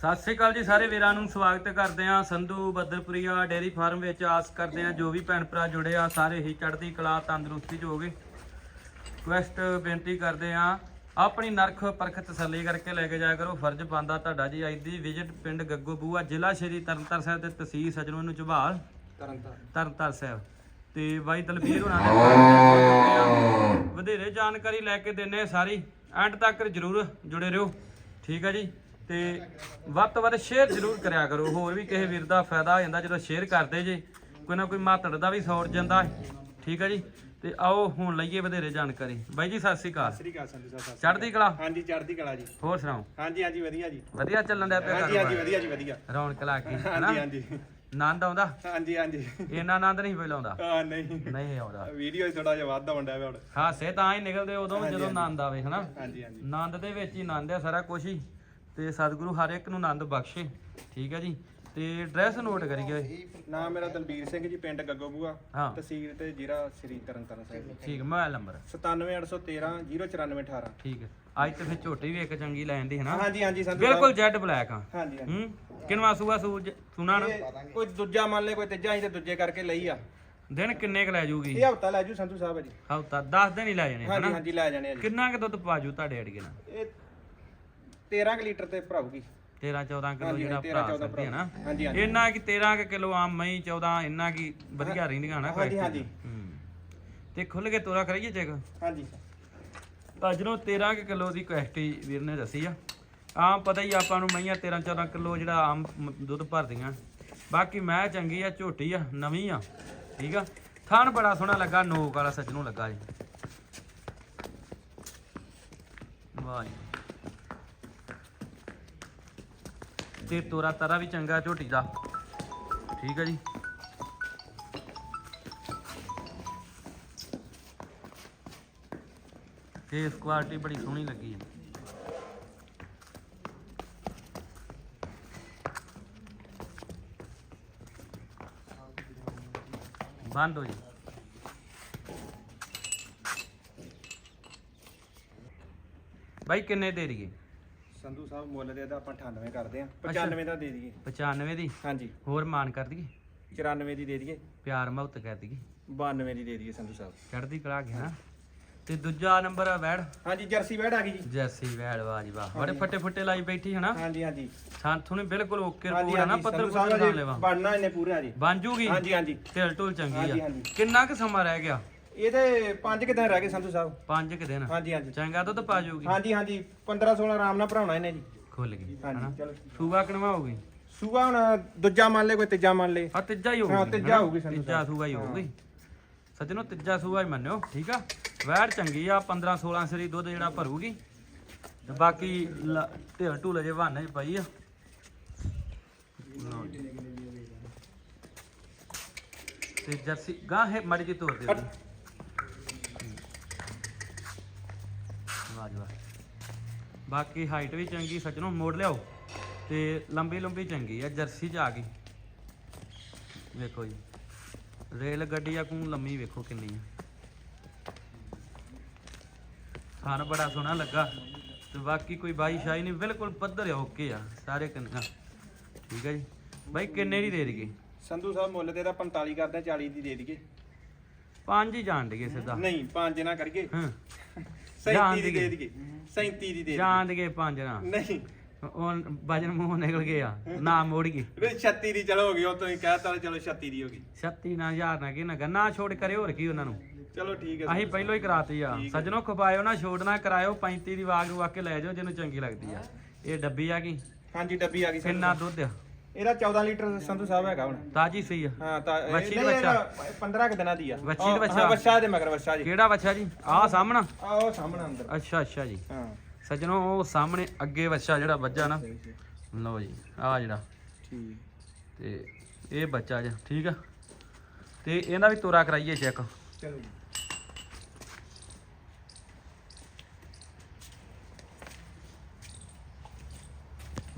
ਸਤਿ ਸ੍ਰੀ ਅਕਾਲ ਜੀ ਸਾਰੇ ਵੀਰਾਂ ਨੂੰ ਸਵਾਗਤ ਕਰਦੇ ਆ ਸੰਧੂ ਬੱਦਰਪੁਰੀਆ ਡੇਰੀ ਫਾਰਮ ਵਿੱਚ ਆਸ ਕਰਦੇ ਆ ਜੋ ਵੀ ਭੈਣ ਭਰਾ ਜੁੜੇ ਆ ਸਾਰੇ ਹੀ ਚੜ੍ਹਦੀ ਕਲਾ ਤੰਦਰੁਸਤੀ ਚ ਹੋਗੇ ਕੁਐਸਟ ਬੇਨਤੀ ਕਰਦੇ ਆ ਆਪਣੀ ਨਰਖ ਪਰਖ ਤਸੱਲੀ ਕਰਕੇ ਲੈ ਕੇ ਜਾਇਆ ਕਰੋ। ਫਰਜ਼ ਬੰਦਾ ਤੁਹਾਡਾ ਜੀ ਅੱਜ ਦੀ ਵਿਜ਼ਿਟ ਪਿੰਡ ਗੱਗੋ ਬੂਆ ਜ਼ਿਲ੍ਹਾ ਸ਼੍ਰੀ ਤਰਨਤਾਰਨ ਸਾਹਿਬ ਤੇ ਤਹਿਸੀਲ ਸਜਣੋਂ ਨੂੰ ਝਬਾਲ ਤਰਨਤਾਰਨ। ਸਾਹਿਬ। ਤੇ ਬਾਈ ਦਲਬੀਰ ਹੋਣਾ ਨੇ। ਵਧੇਰੇ ਜਾਣਕਾਰੀ ਲੈ ਕੇ ਦਿੰਨੇ ਸਾਰੀ। ਐਂਡ ਤੱਕ ਜਰੂਰ ਜੁੜੇ ਰਹੋ। ਠੀਕ ਆ ਜੀ। ਤੇ ਵੱਧ ਤੋਂ ਵੱਧ ਸ਼ੇਅਰ ਜਰੂਰ ਕਰਿਆ ਕਰੋ। ਹੋਰ ਵੀ ਕਿਸੇ ਵੀਰ ਦਾ ਫਾਇਦਾ ਹੋ ਜਾਂਦਾ ਜਦੋਂ ਸ਼ੇਅਰ ਕਰਦੇ ਜੇ ਕੋਈ ਨਾ ਕੋਈ ਮਾਤੜ ਦਾ ਵੀ ਸੌਰ ਜਾਂਦਾ ਹੈ। ਠੀਕ ਆ ਜੀ? ਤੇ ਆਓ ਹੁਣ ਲਈਏ ਵਧੇਰੇ ਜਾਣਕਾਰੀ। ਬਾਈ ਜੀ ਸਤਿ ਸ੍ਰੀ ਅਕਾਲ। ਸ੍ਰੀ ਅਕਾਲ ਸੰਧੂ ਸਾਹਿਬ ਸਤਿ ਚੜ੍ਹਦੀ ਕਲਾ? ਅਕਾਲ। ਹਾਂਜੀ ਚੜ੍ਹਦੀ ਕਲਾ ਜੀ। ਹੋਰ ਸੁਣਾਓ? ਹਾਂਜੀ ਹਾਂਜੀ ਵਧੀਆ ਜੀ। ਵਧੀਆ ਚੱਲਣ ਡਿਆ ਪਿਆ ਹਾਂਜੀ ਹਾਂਜੀ ਕਾਰੋਬਾਰ ਵਧੀਆ ਜੀ ਵਧੀਆ। ਰੌਣਕ ਲਾ ਕੇ ਹਨਾ? ਹਾਂਜੀ। ਹਾਂਜੀ ਆਨੰਦ ਆਉਂਦਾ? ਹਾਂਜੀ ਹਾਂਜੀ। ਇੰਨਾ ਆਨੰਦ ਨਹੀਂ ਪਹਿਲਾਂ ਆਉਂਦਾ ਆ ਨਹੀਂ। ਨਹੀਂ ਆਉਂਦਾ। ਵੀਡੀਓ ਥੋੜਾ ਜਿਹਾ ਵੱਧ ਆਉਂਦਾ ਵੇ ਹੁਣ। ਹਾਸੇ ਤਾਂ ਹੀ ਨਿਕਲਦੇ ਉਦੋਂ ਜਦੋਂ। ਆਨੰਦ ਆਵੇ ਹਨਾ? ਹਾਂਜੀ ਹਾਂਜੀ। ਆਨੰਦ ਦੇ ਵਿੱਚ ਹੀ ਆਨੰਦ ਆ ਸਾਰਾ ਕੁਝ ਹੀ। ਤੇ ਸਤਿਗੁਰੂ ਹਰ ਇੱਕ ਨੂੰ ਆਨੰਦ ਬਖਸ਼ੇ ਠੀਕ ਹੈ ਜੀ? ਤੇ ਐਡਰੈਸ ਨੋਟ ਕਰੀਏ। ਨਾਮ ਮੇਰਾ ਦਲਬੀਰ ਸਿੰਘ ਜੀ ਪਿੰਡ ਗੱਗੋਬੂਆ ਹਾਂ। ਤਹਿਸੀਲ ਤੇ ਜ਼ਿਲ੍ਹਾ ਸ੍ਰੀ ਤਰਨਤਾਰਨ ਸਾਹਿਬ ਠੀਕ ਮੋਬਾਈਲ ਨੰਬਰ। 97813 09418 ਠੀਕ ਹੈ। ਅੱਜ ਤੇ ਫਿਰ ਝੋਟੀ ਵੀ ਇੱਕ ਚੰਗੀ ਲੈਣ ਦੀ ਹਨਾ ਹਾਂਜੀ ਹਾਂਜੀ ਸੰਧੂ ਬਿਲਕੁਲ ਜੈਡ ਬਲੈਕ ਆ। ਹਾਂਜੀ ਹਾਂਜੀ। ਹੂੰ? ਕਿਨਵਾ ਸੂਆ ਸੂਜ ਸੁਣਾ ਨਾ। ਇਹ ਕੋਈ ਦੂਜਾ ਮੰਨ ਲੈ ਕੋਈ ਤੀਜਾ ਅਸੀਂ ਤੇ ਦੂਜੇ ਕਰਕੇ ਲਈ ਆ। ਦਿਨ ਕਿੰਨੇ ਕ ਲੈ ਜੂਗੀ? ਇਹ ਹਫਤਾ ਲੈ ਜੂ ਸੰਧੂ ਸਾਹਿਬ ਜੀ। ਹਫਤਾ 10 ਦਿਨ ਹੀ ਲੈ ਜਾਣੇ ਹਾਂਜੀ ਹਨਾ? ਹਾਂਜੀ ਲੈ ਜਾਣੇ ਆ ਜੀ। ਕਿੰਨਾ ਕ ਦੁੱਧ ਪਾਜੂ ਤੁਹਾਡੇ ਅੜਗੇ ਨਾਲ? ਇਹ 13 ਕੁ ਲੀਟਰ ਤੇ ਭਰਾਉਗੀ 13 14 ਕਿਲੋ ਹਾਂਜੀ, ਜਿਹੜਾ 13, ਭਰਾ 14 ਸਕਦੀ ਹੈ ਨਾ। ਹਾਂਜੀ ਹਾਂਜੀ। ਇੰਨਾ ਕਿ 13 ਕਿ ਕਿਲੋ ਆਮ ਮਈ 14 ਇੰਨਾ ਕੀ ਵਧੀਆ ਰਹਿੰਦੀਆਂ ਨਾ ਹਾਂਜੀ, ਹਾਂਜੀ। ਹੂੰ। ਤੇ ਖੁੱਲ ਕੇ ਤੋਰਾ ਕਰਾਈਏ ਚੈੱਕ? ਹਾਂਜੀ। ਅੱਜ ਨੂੰ 13 ਕਿ ਕਿਲੋ ਦੀ ਕੁਐਸਟੀ ਵੀਰ ਨੇ ਦੱਸੀ ਆ। ਆਮ ਪਤਾ ਹੀ ਆ ਆਪਾਂ ਨੂੰ ਮਈਆਂ 13 14 ਕਿਲੋ ਜਿਹੜਾ ਆਮ ਮ- ਦੁੱਧ ਭਰਦੀਆਂ। ਬਾਕੀ ਮੈਂ ਚੰਗੀ ਆ ਝੋਟੀ ਆ ਨਵੀਂ ਆ। ਠੀਕ ਆ? ਥਣ ਬੜਾ ਸੋਹਣਾ ਲੱਗਾ ਨੋਕ ਵਾਲਾ ਸੱਜਣੋਂ ਲੱਗਾ ਜੀ। ਵਾਹ ਜੀ ਤੇ ਤੋਰਾ ਤਰਾ ਵੀ ਚੰਗਾ ਝੋਟੀ ਦਾ। ਠੀਕ ਹੈ ਜੀ। ਫੇਸ ਕੁਆਲਿਟੀ ਬੜੀ ਸੋਹਣੀ ਲੱਗੀ ਹੈ। ਬੰਦ ਹੋ ਜੀ। ਬਾਈ, ਕਿੰਨੇ ਦੇ ਹੈ ਸੰਧੂ ਸਾਹਿਬ ਮੁੱਲ ਦੇ ਤਾਂ ਆਪਾਂ 98 ਕਰਦੇ ਆ 95 ਦਾ ਦੇ ਦਈਏ। 95 ਦੀ? ਹਾਂਜੀ। ਹੋਰ ਮਾਨ ਕਰ ਦਈਏ? 94 ਦੀ ਦੇ ਦਈਏ। ਪਿਆਰ ਮੁਹੱਬਤ ਕਰ ਦਈਏ। 92 ਦੀ ਦੇ ਦਈਏ ਸੰਧੂ ਸਾਹਿਬ। ਚੜ੍ਹਦੀ ਕਲਾ ਗਿਆ ਨਾ ਤੇ ਦੂਜਾ ਨੰਬਰ ਆ ਵੈੜ। ਹਾਂਜੀ ਜਰਸੀ ਬੈੜ ਆ ਗਈ ਜੀ। ਜੈਸੀ ਵੈੜ ਵਾਹ ਜੀ ਵਾਹ। ਬੜੇ ਫੱਟੇ ਫੁੱਟੇ ਲਾਈ ਬੈਠੀ ਹਨਾ। ਹਾਂਜੀ ਹਾਂਜੀ। ਸਾਥੋਂ ਨੇ ਬਿਲਕੁਲ ਓਕੇ ਹਾਂਜੀ ਰਿਪੋਰਟ ਨਾ ਹਾਂਜੀ ਪੱਤਰ ਪੁੱਤਰ ਨਾਲ ਲੈਵਾ। ਬਣਨਾ ਇਹਨੇ ਪੂਰਾ ਜੀ। ਬਣ ਜੂਗੀ? ਹਾਂਜੀ ਹਾਂਜੀ। ਢਿਲ ਢੁਲ ਚੰਗੀ ਹਾਂਜੀ, ਆ ਹਾਂਜੀ। ਕਿੰਨਾ ਕੁ ਸਮਾਂ ਰਹਿ ਗਿਆ? ਇਹਦੇ ਪੰਜ ਕਿ ਦਿਨ ਰਹਿ ਗਏ ਸੰਧੂ ਸਾਹਿਬ। ਪੰਜ ਕੁ ਦਿਨ? ਹਾਂਜੀ ਹਾਂਜੀ। ਚੰਗਾ ਦੁੱਧ ਪਾ ਜੂਗੀ। ਹਾਂਜੀ ਹਾਂਜੀ। 15 16 ਆਰਾਮ ਨਾਲ ਭਰਾਉਣਾ ਇਹਨੇ ਜੀ। ਖੁੱਲ ਗਈ ਹਨਾ? ਹਾਂਜੀ ਚਲੋ। ਸੂਗਾ ਕਿਨਵਾ ਹੋਊਗੀ ਸੂਆ ਹੁਣ ਦੂਜਾ ਮੰਨ ਲੈ ਕੋਈ ਤੀਜਾ ਮੰਨ ਲੈ ਆ ਤੀਜਾ ਹੀ ਹਾਂ, ਹੋਊਗੀ ਤੀਜਾ ਹਨਾ? ਹੋਊਗੀ ਸੰਧੂ ਤੀਜਾ ਸਾਹਿਬ। ਸੂਗਾ ਹੀ ਹਾਂ। ਹੋਊਗੀ। ਸੱਜਣੋ ਤੀਜਾ ਸੂਗਾ ਹੀ ਮੰਨਿਓ ਠੀਕ ਆ? ਵੈੜ ਚੰਗੀ ਆ 15 16 ਸਰੀ ਦੁੱਧ ਜਿਹੜਾ ਭਰੂਗੀ। ਤੇ ਬਾਕੀ ਲ- ਢਿਲ ਢੂਲ ਜੇ ਬਹਾਨੇ ਚ ਪਈ ਆ। ਲਓ ਜੀ। ਤੇ ਜਰਸੀ ਗਾਂ ਹੈ ਮੜੀ ਜੀ ਤੋੜ ਦਿਓ ਜੀ। ਵਾਹ ਜੀ ਵਾਹ ਬਾਕੀ ਹਾਈਟ ਵੀ ਚੰਗੀ ਸੱਜਣੋ ਮੋੜ ਲਿਆਓ ਤੇ ਲੰਬੀ ਲੰਬੀ ਚੰਗੀ ਆ ਜਰਸੀ ਚ ਆ ਗਈ। ਵੇਖੋ ਜੀ ਰੇਲ ਗੱਡੀ ਆ ਕੂ ਲੰਮੀ ਵੇਖੋ ਕਿੰਨੀ ਆ। ਖਾਣ ਬੜਾ ਸੋਹਣਾ ਲੱਗਾ ਤੇ ਬਾਕੀ ਕੋਈ ਬਾਈ ਸ਼ਾਈ ਨਹੀਂ ਬਿਲਕੁਲ ਪੱਧਰ ਆ ਓਕੇ ਆ ਸਾਰੇ ਕੰਨਾਂ। ਠੀਕ ਹੈ ਜੀ। ਬਾਈ ਕਿੰਨੇ ਦੀ ਦੇ ਦਈਏ? ਸੰਧੂ ਸਾਹਿਬ ਮੁੱਲ ਦੇ ਤਾਂ 45 ਕਰਦੇ ਆ, 40 ਦੀ ਦੇ ਦਈਏ। ਪੰਜ ਹੀ ਜਾਣ ਦਈਏ ਸਿੱਧਾ। ਨਹੀਂ ਪੰਜ ਨਾ ਕਰੀਏ। ਹਾਂ। 37 ਦੀ ਦੀਏ। ਦੇ ਦਈਏ। 37 ਦੀ ਦੇ ਦਈਏ। ਜਾਣ ਦਈਏ ਪੰਜ ਨਾ। ਨਹੀਂ। ਉਹ ਵਜਨ ਮੂੰਹ ਨਿਕਲ ਗਿਆ। ਨਾ ਮੋੜ ਗਈ। ਵੀ 36 ਦੀ ਚਲੋ ਹੋ ਗਈ ਉਹ ਤੁਸੀਂ ਕਹਿਤਾ ਚਲੋ 36 ਦੀ ਹੋ ਗਈ। 36 ਨਾ ਹਜ਼ਾਰ ਨਾ ਕੀ ਨਾ ਗੰਨਾ ਛੋੜ ਕਰੇ ਹੋਰ ਕੀ ਉਹਨਾਂ ਨੂੰ। ਚਲੋ ਠੀਕ ਹੈ ਅਸੀਂ ਪਹਿਲਾਂ ਹੀ ਕਰਾਤੀ ਆ। ਸੱਜਣੋ ਖਪਾਇਓ ਨਾ ਛੋੜ ਨਾ ਕਰਾਇਓ 35 ਦੀ ਵਾਗ ਨੂੰ ਆ ਕੇ ਲੈ ਜਾਓ ਜਿਹਨੂੰ ਚੰਗੀ ਲੱਗਦੀ ਆ। ਇਹ ਡੱਬੀ ਆ ਗਈ। ਹਾਂਜੀ ਡੱਬੀ ਆ ਗਈ ਕਿੰਨਾ ਦੁੱਧ। ਆ। ਇਹਦਾ 14 ਲੀਟਰ ਸੰਧੂ ਸਾਹਿਬ ਹੈਗਾ ਹੁਣ। ਤਾਜੀ ਸਹੀ ਆ। ਹਾਂ ਤਾਂ ਇਹ- ਵੱਛੀ ਤੇ ਨਹੀਂ, ਬੱਚਾ? ਇਹਦਾ 15 ਕੁ ਦਿਨਾਂ ਦੀ ਆ। ਵੱਛੀ ਤੇ? ਹਾਂ ਬੱਚਾ ਦੇ ਮਗਰ ਬੱਚਾ ਜੀ। ਕਿਹੜਾ ਬੱਚਾ ਜੀ? ਆਹ ਸਾਹਮਣਾ? ਆ ਉਹ ਸਾਹਮਣੇ ਅੰਦਰ। ਅੱਛਾ ਅੱਛਾ ਜੀ। ਹਾਂ। ਸੱਜਣੋ ਉਹ ਸਾਹਮਣੇ ਅੱਗੇ ਬੱਚਾ ਜਿਹੜਾ ਵੱਜਾ ਨਾ। ਲਓ ਜੀ ਆਹ ਜਿਹੜਾ। ਠੀਕ। ਤੇ ਇਹ ਬੱਚਾ ਜੀ ਠੀਕ ਆ? ਤੇ ਇਹਦਾ ਵੀ ਤੋਰਾ ਕਰਾਈਏ ਚੈੱਕ ਚਲੋ ਜੀ।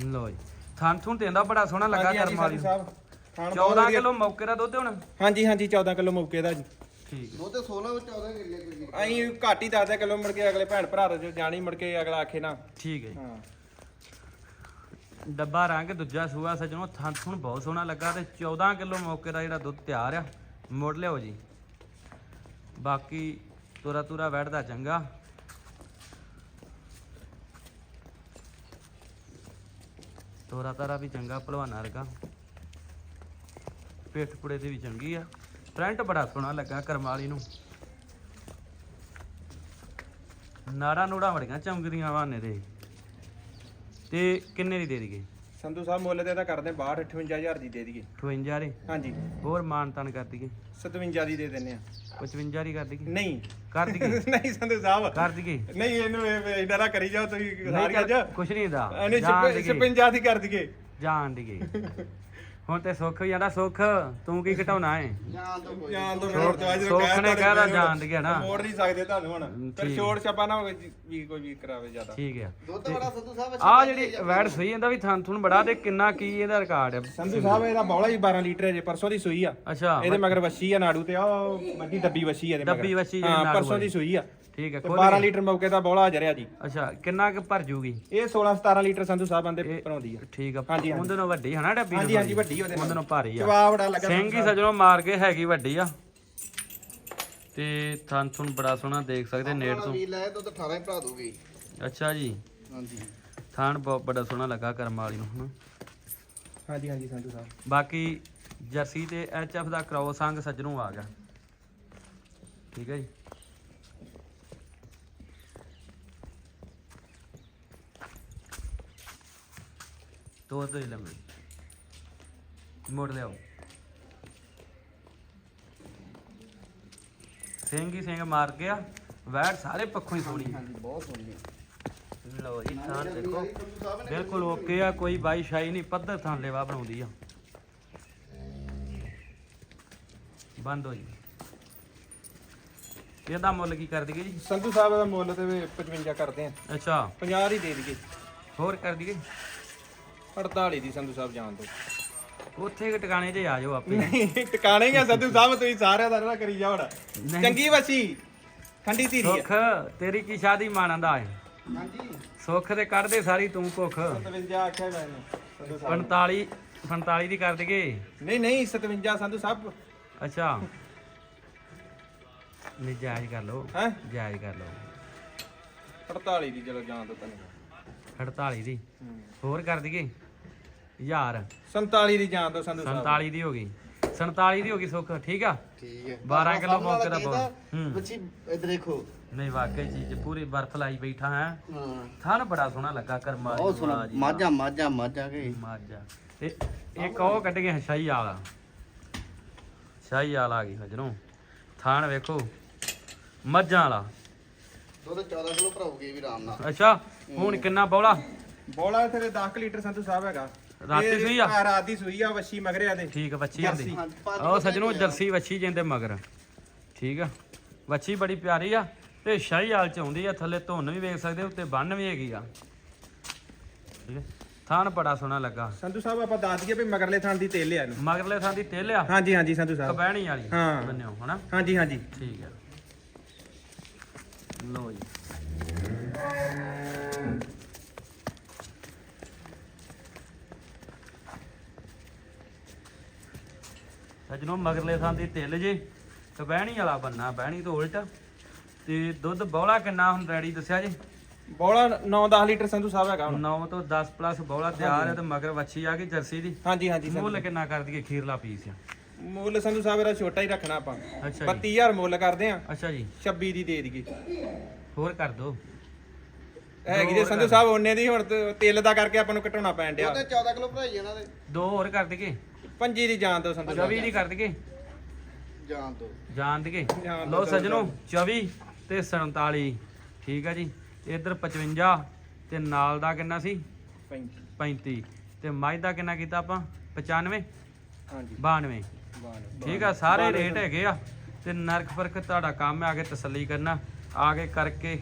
ਲਓ ਜੀ। ਥਣ ਥੁਣ ਤੇ ਇਹਦਾ ਬੜਾ ਸੋਹਣਾ ਲੱਗਾ ਹਾਂਜੀ, ਹਾਂਜੀ, ਕਰਮ ਵਾਲੀ। ਸੰਧੂ ਸਾਹਿਬ ਖਾਣ ਬਹੁਤ 14 ਵਧੀਆ। ਕਿਲੋ ਮੌਕੇ ਦਾ ਦੁੱਧ ਹੁਣ? ਹਾਂਜੀ ਹਾਂਜੀ 14 ਕਿਲੋ ਮੌਕੇ ਦਾ ਜੀ। ਠੀਕ ਉਹ ਤੇ 16 ਵਿੱਚ 14 ਕਿੱਲੇ ਕੋਈ ਨਹੀਂ ਅਸੀਂ ਘੱਟ ਹੀ ਦੱਸਦੇ ਕਿਲੋ ਮੁੜ ਕੇ ਅਗਲੇ ਭੈਣ ਭਰਾ ਦੇ ਜਾਣੀ ਮੁੜ ਕੇ ਅਗਲਾ ਆਖੇ ਨਾ। ਠੀਕ ਹੈ ਜੀ। ਹਾਂ। ਡੱਬਾ ਰੰਗ ਦੂਜਾ ਸੂਆ ਸਜਣੋ ਥਣ ਥਣ ਬਹੁਤ ਸੋਹਣਾ ਲੱਗਾ ਤੇ 14 ਕਿਲੋ ਮੌਕੇ ਦਾ ਜਿਹੜਾ ਦੁੱਧ ਤਿਆਰ ਆ। ਮੁੜ ਲਿਓ ਜੀ। ਬਾਕੀ ਤੁਰਾ ਤੁਰਾ ਵੜਦਾ ਚੰਗਾ। ਤੋਰਾ ਤਾਰਾ ਵੀ ਚੰਗਾ, ਭਲਵਾਨਾ ਵਰਗਾ। ਪਿੱਠ ਪੁੜੇ ਦੀ ਵੀ ਚੰਗੀ ਆ। ਪ੍ਰਿੰਟ ਬੜਾ ਸੋਹਣਾ ਲੱਗਾ ਕਰਮਾਲੀ ਨੂੰ। ਨਾੜਾ ਨੂੜਾ ਬੜੀਆਂ ਚਮਕਦੀਆਂ ਵਾਨੇ ਦੇ। ਤੇ ਕਿੰਨੇ ਦੀ ਦੇ ਦਈਏ? ਸੰਧੂ ਸਾਹਿਬ ਮੁੱਲ ਤੇ ਇਹਦਾ ਕਰਦੇ 62 58000 ਦੀ ਦੇ ਦਈਏ। 58 ਦੇ ਹਾਂਜੀ। ਹੋਰ ਮਾਨ ਤਾਨ ਕਰ ਦਈਏ। 57 ਦੀ ਦੇ ਦਿੰਨੇ ਆ 55 ਦੀ ਕਰ ਦਈਏ? ਨਹੀਂ। ਕਰ ਦਈਏ। ਨਹੀਂ ਸੰਧੂ ਸਾਹਿਬ। ਕਰ ਦਈਏ। ਨਹੀਂ ਇਹਨੂੰ ਇਦਾਂ ਨਾ ਕਰੀ ਜਾਓ ਤੁਸੀਂ ਸਾਰੀ ਅੱਜ। ਕੁਛ ਨਹੀਂ ਦਾ ਇਹਨੇ ਜਾਣ ਦਈਏ। 56 ਦੀ ਕਰ ਦਈਏ। ਜਾਣ ਦਈਏ। ਹੁਣ ਤੇ ਸੁੱਖ ਵੀ ਆਂਦਾ ਸੁੱਖ। ਤੂੰ ਕੀ ਘਟਾਉਣਾ ਏ? ਜਾਂ ਤੋਂ ਕੋਈ ਜਾਨ ਤੋਂ ਮੈਨੂੰ ਤਾਂ ਅੱਜ ਸੁੱਖ ਨੇ ਕਹਿਦਾ ਜਾਣ ਦਈਏ ਨਾ। ਮੋੜ ਨਹੀਂ ਸਕਦੇ ਤੁਹਾਨੂੰ ਹੁਣ। ਫਿਰ ਠੀਕ। ਛੋੜ ਛਪਾ ਨਾ ਹੋਵੇ ਵੀ ਕੋਈ ਵੀ ਕਰਾਵੇ ਜ਼ਿਆਦਾ। ਠੀਕ ਆ। ਦੁੱਧ ਬੜਾ ਸੰਧੂ ਸਾਹਿਬ ਆ ਜਿਹੜੀ ਵੈੜ ਸਹੀ ਇਹਦਾ ਵੀ ਥਣ ਥੁਣ ਬੜਾ ਤੇ ਕਿੰਨਾ ਕੀ ਇਹਦਾ ਰਿਕਾਰਡ ਆ। ਸੰਧੂ ਸਾਹਿਬ ਇਹਦਾ ਬੌਲਾ ਹੀ 12 ਲੀਟਰ ਹੈ ਜੇ ਪਰਸੋਂ ਦੀ ਸੂਈ ਆ। ਅੱਛਾ। ਇਹਦੇ ਮਗਰ ਵੱਛੀ ਆ ਨਾੜੂ ਤੇ ਆ ਵੱਡੀ ਡੱਬੀ ਵੱਛੀ ਆ ਇਹਦੇ ਮਗਰ। ਡੱਬੀ ਵੱਛੀ ਜਿਹੜੀ ਹਾਂ ਨਾੜੂ ਪਰਸੋਂ ਦੀ। ਸੂਈ ਆ। ਠੀਕ ਹੈ ਤੇ ਖੋਲ 12 ਕੇ। ਲੀਟਰ ਮੌਕੇ ਦਾ ਬੌਲਾ ਜਰਿਆ ਜੀ। ਅੱਛਾ ਕਿੰਨਾ ਕੁ ਭਰ ਜੂਗੀ? ਇਹ 16 17 ਲੀਟਰ ਸੰਧੂ ਸਾਹਿਬ ਇਹ- ਭਰਾਉਂਦੀ ਆ। ਠੀਕ ਆ ਹਾਂਜੀ। ਉਹਦੇ ਨਾਲ ਵੱਡੀ ਹਨਾ ਡੱਬੀ ਹਾਂਜੀ ਹਾਂਜੀ ਵੱਡੀ ਉਹਦੇ ਉਹਦੇ ਨਾਲ ਭਾਰੀ ਆ। ਜਵਾਬ ਬੜਾ ਲੱਗਾ ਸਿੰਘ ਹੀ ਸਜਣੋਂ ਮਾਰ ਕੇ ਹੈਗੀ ਵੱਡੀ ਆ। ਤੇ ਥਣ ਥੁਣ ਬੜਾ ਸੋਹਣਾ ਦੇਖ ਸਕਦੇ ਨੇੜ ਤੋਂ। ਵੀ ਲੈ ਦੁੱਧ 18 ਹੀ ਭਰਾ ਦੂਗੀ ਅੱਛਾ ਜੀ। ਹਾਂਜੀ। ਥਣ ਬਹੁਤ ਬੜਾ ਸੋਹਣਾ ਲੱਗਾ ਕਰਮ ਵਾਲੀ ਨੂੰ ਹਨਾ। ਹਾਂਜੀ ਹਾਂਜੀ ਸੰਧੂ ਸਾਹਿਬ। ਬਾਕੀ ਜਰਸੀ ਤੇ ਐਚਐਫ ਦਾ ਕ੍ਰੋਸ ਅੰਗ ਸੱਜਣੋਂ ਆ ਗਿਆ। ਠੀਕ ਹੈ ਜੀ। ਦੋ ਦੋ ਹੀ ਲੰਮੇ ਮੋੜ ਲਿਆਓ ਸਿੰਘ ਹੀ ਸਿੰਘ ਮਾਰ ਗਿਆ। ਵੈੜ ਸਾਰੇ ਪੱਖੋਂ ਹੀ ਸੋਹਣੀ। ਹਾਂਜੀ ਬਹੁਤ ਸੋਹਣੀ ਹੈ ਲਓ ਜੀ ਥਾਂ ਦੇਖੋ। ਬਿਲਕੁਲ ਓਕੇ ਆ ਕੋਈ ਬਾਈ ਸ਼ਾਈ ਨਹੀਂ ਪੱਧਰ ਥਾਂ ਲੈਵਾ ਬਣਾਉਂਦੀ ਆ। ਬੰਦ ਹੋ ਜੀ। ਇਹਦਾ ਮੁੱਲ ਕੀ ਕਰ ਦਈਏ ਜੀ? ਸੰਧੂ ਸਾਹਿਬ ਦਾ ਮੁੱਲ ਤੇ ਵੀ 55 ਕਰਦੇ ਆ। ਅੱਛਾ। 50 ਹੀ ਦੇ ਦਈਏ। ਹੋਰ ਕਰ ਦਈਏ? 48 ਦੀ ਸੰਧੂ ਸਾਹਿਬ ਜਾਣ ਤੋਂ। ਉੱਥੇ ਕਿ ਟਿਕਾਣੇ 'ਤੇ ਆ ਜਾਓ ਆਪੇ। ਟਿਕਾਣੇ ਆ ਸੰਧੂ ਸਾਹਿਬ ਤੁਸੀਂ ਸਾਰਿਆਂ ਦਾ ਨਾ ਕਰੀ ਜਾ ਚੰਗੀ ਵਸੀ ਖੰਡੀ ਧੀਰੀ ਆ। ਤੇਰੀ ਕੀ ਸ਼ਾਦੀ ਮਾਣਾਂ ਦਾ ਹੈ? ਹਾਂਜੀ। ਸੁੱਖ ਤੇ ਕੱਢਦੇ ਸਾਰੀ ਤੂੰ ਭੁੱਖ। ਸਤਵਿੰਜਾ ਆਖਿਆ 45 45 ਦੀ ਕਰ ਦੇਗੇ ਨਹੀਂ ਨਹੀਂ 57 ਸੰਧੂ ਸਾਹਿਬ। ਅੱਛਾ। ਨਹੀਂ ਜਾਇਜ਼ ਕਰ ਲਓ। ਹੈ? ਜਾਇਜ਼ ਕਰ ਲਓ। 48 ਦੀ ਚਲੋ ਜਾਣ ਤੋਂ ਤੈਨੂੰ 48 ਦੀ। ਹੋਰ ਕਰ ਦੇਗੇ 1000 47 ਦੀ ਜਾਨ ਦੋ ਸੰਧੂ 47 ਦੀ ਹੋ ਗਈ। 47 ਦੀ ਹੋ ਗਈ ਸੁੱਖ ਠੀਕ ਆ? ਠੀਕ ਹੈ। 12 ਕਿਲੋ ਮੌਕੇ ਦਾ ਬਹੁਤ ਹੂੰ। ਇਧਰ ਦੇਖੋ। ਨਹੀਂ ਵਾਕਈ ਚੀਜ਼ ਪੂਰੀ ਬਰਫ ਲਾਈ ਬੈਠਾ ਹੈ। ਹਾਂ। ਥਣ ਬੜਾ ਸੋਹਣਾ ਲੱਗਾ ਕਰਮਾ ਬਹੁਤ ਸੋਹਣਾ। ਮਾਝਾ ਮਾਝਾ ਮਾਝਾ ਕੇ। ਮਾਜਾ ਤੇ ਇੱਕ ਉਹ ਕੱਢ ਗਿਆ ਸ਼ਾਹੀ ਵਾਲਾ ਸ਼ਾਹੀ ਵਾਲਾ ਗਈ ਹਜਰੋਂ ਥਾਣ ਵੇਖੋ। ਮੱਝਾਂ ਵਾਲਾ। ਦੁੱਧ 14 ਕਿਲੋ ਭਰਾਉਗੇ ਵੀ ਆਰਾਮ ਨਾਲ। ਅੱਛਾ ਹੁਣ ਕਿੰਨਾ ਬੌਲਾ? ਬੋਲਾ ਇੱਥੇ 10 ਲੀਟਰ ਸੰਧੂ ਸਾਹਿਬ ਹੈਗਾ। ਰਾਤੀ ਸੂਈ ਆ? ਹਾਂ, ਰਾਤ ਦੀ ਸੂਈ ਆ ਵੱਛੀ ਮਗਰਿਆ ਦੇ ਠੀਕ ਆ ਵੱਛੀ ਉਹ ਕਿਲੋ ਸਜਣੋ। ਜਰਸੀ ਵੱਛੀ ਜਿੰਦੇ ਮਗਰ। ਠੀਕ ਆ। ਵੱਛੀ ਬੜੀ ਪਿਆਰੀ ਆ ਤੇ ਸ਼ਾਹੀ ਹਾਲ ਚ ਆਉਂਦੀ ਆ ਥੱਲੇ ਧੁੰਨ ਵੀ ਵੇਖ ਸਕਦੇ ਹੋ, ਉੱਤੇ ਬੰਨ ਵੀ ਹੈਗੀ ਆ। ਠੀਕ ਹੈ ਥਣ ਬੜਾ ਸੋਹਣਾ ਲੱਗਾ। ਸੰਧੂ ਸਾਹਿਬ ਆਪਾਂ ਦੱਸ ਦਈਏ ਵੀ ਮਗਰਲੇ ਥਾਂ ਦੀ ਤੇਲ ਆ ਇਹਨੂੰ। ਮਗਰਲੇ ਥਾਂ ਦੀ ਤੇਲ ਆ ਹਾਂਜੀ ਹਾਂਜੀ ਸੰਧੂ ਸਾਹਿਬ। ਕਬੈਣੀ ਵਾਲੀ। ਹਾਂ। ਬੰਨਿਓ ਹਨਾ? ਹਾਂਜੀ ਹਾਂਜੀ। ਠੀਕ ਆ। ਲਓ ਜੀ। ਸਜਣੋ ਮਗਰਲੇ ਥਾਂ ਦੀ ਤਿਲ ਜੇ ਤੇ ਬਹਿਣੀ ਵਾਲਾ ਬੰਨਾ ਬਹਿਣੀ ਤੋਂ ਉਲਟ। ਤੇ ਦੁੱਧ ਬੌਲਾ ਕਿੰਨਾ ਹੁਣ ਰੈਡੀ ਦੱਸਿਆ ਜੀ? ਬੋਲਾ 9-10 ਲੀਟਰ ਸੰਧੂ ਸਾਹਿਬ ਹੈਗਾ ਹੁਣ। 9 ਤੋਂ 10 ਪਲੱਸ ਬੌਲਾ ਤਿਆਰ ਹੈ ਤੇ ਮਗਰ ਵੱਛੀ ਆ ਗਈ ਜਰਸੀ ਦੀ। ਹਾਂਜੀ ਹਾਂਜੀ ਮੁੱਲ ਕਿੰਨਾ ਕਰ ਦਈਏ? ਖੀਰਲਾ ਪੀਸ ਆ। ਮੁੱਲ ਸੰਧੂ ਸਾਹਿਬ ਇਹਦਾ ਛੋਟਾ ਹੀ ਰੱਖਣਾ ਆਪਾਂ। ਅੱਛਾ ਜੀ। 32000 ਮੁੱਲ ਕਰਦੇ ਆ। ਅੱਛਾ ਜੀ। 26 ਦੀ ਦੇ ਦਈਏ। ਹੋਰ ਕਰ ਦੋ। ਹੈਗੀ ਜੇ ਸੰਧੂ ਸਾਹਿਬ ਉਹਨੇ ਦੀ ਹੁਣ ਤੇ ਤੇਲ ਦਾ ਕਰਕੇ ਆਪਾਂ ਨੂੰ ਘਟਾਉਣਾ ਪੈਣ ਡਿਆ। ਦੁੱਧ 14 ਕਿਲੋ ਭਰਾਈ ਇਹਨਾਂ ਦੇ ਦੋ ਹੋਰ ਕਰ ਦਈਏ। ਪੰਜੀ ਦੀ ਜਾਣ ਤੋਂ ਸੰਧੂ ਸਾਹਿਬ। 24 ਦੀ ਕਰ ਦਈਏ। ਜਾਣ ਤੋਂ ਜਾਣ ਦਈਏ। ਜਾਣ ਲਓ ਦਿਓ, ਸਜਣੋ 24 ਤੇ 47 ਠੀਕ ਆ ਜੀ। ਇਧਰ 55 ਤੇ ਨਾਲ ਦਾ ਕਿੰਨਾ ਸੀ? 35 35 ਤੇ ਮੱਝ ਦਾ ਕਿੰਨਾ ਕੀਤਾ ਆਪਾਂ? 95 ਹਾਂਜੀ। 92 ਬਾਨ ਠੀਕ ਆ ਸਾਰੇ ਰੇਟ ਹੈਗੇ ਆ। ਤੇ ਨਰਕ ਫ਼ਰਕ ਤੁਹਾਡਾ ਕੰਮ ਹੈ ਆ ਕੇ ਤਸੱਲੀ ਕਰਨਾ। ਆ ਕੇ ਕਰਕੇ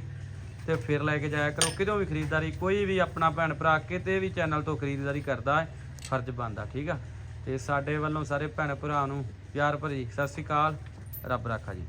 ਤੇ ਫਿਰ ਲੈ ਕੇ ਜਾਇਆ ਕਰੋ। ਕਿਦੋਂ ਵੀ ਖਰੀਦਦਾਰੀ ਕੋਈ ਵੀ ਆਪਣਾ ਭੈਣ ਭਰਾ ਕਿਤੇ ਵੀ ਚੈਨਲ ਤੋਂ ਖਰੀਦਦਾਰੀ ਕਰਦਾ ਹੈ, ਫਰਜ਼ ਬਣਦਾ, ਠੀਕ ਆ? ਤੇ ਸਾਡੇ ਵੱਲੋਂ ਸਾਰੇ ਭੈਣ ਭਰਾ ਨੂੰ ਪਿਆਰ ਭਰੀ ਸਤਿ ਸ੍ਰੀ ਅਕਾਲ। ਰੱਬ ਰਾਖਾ ਜੀ।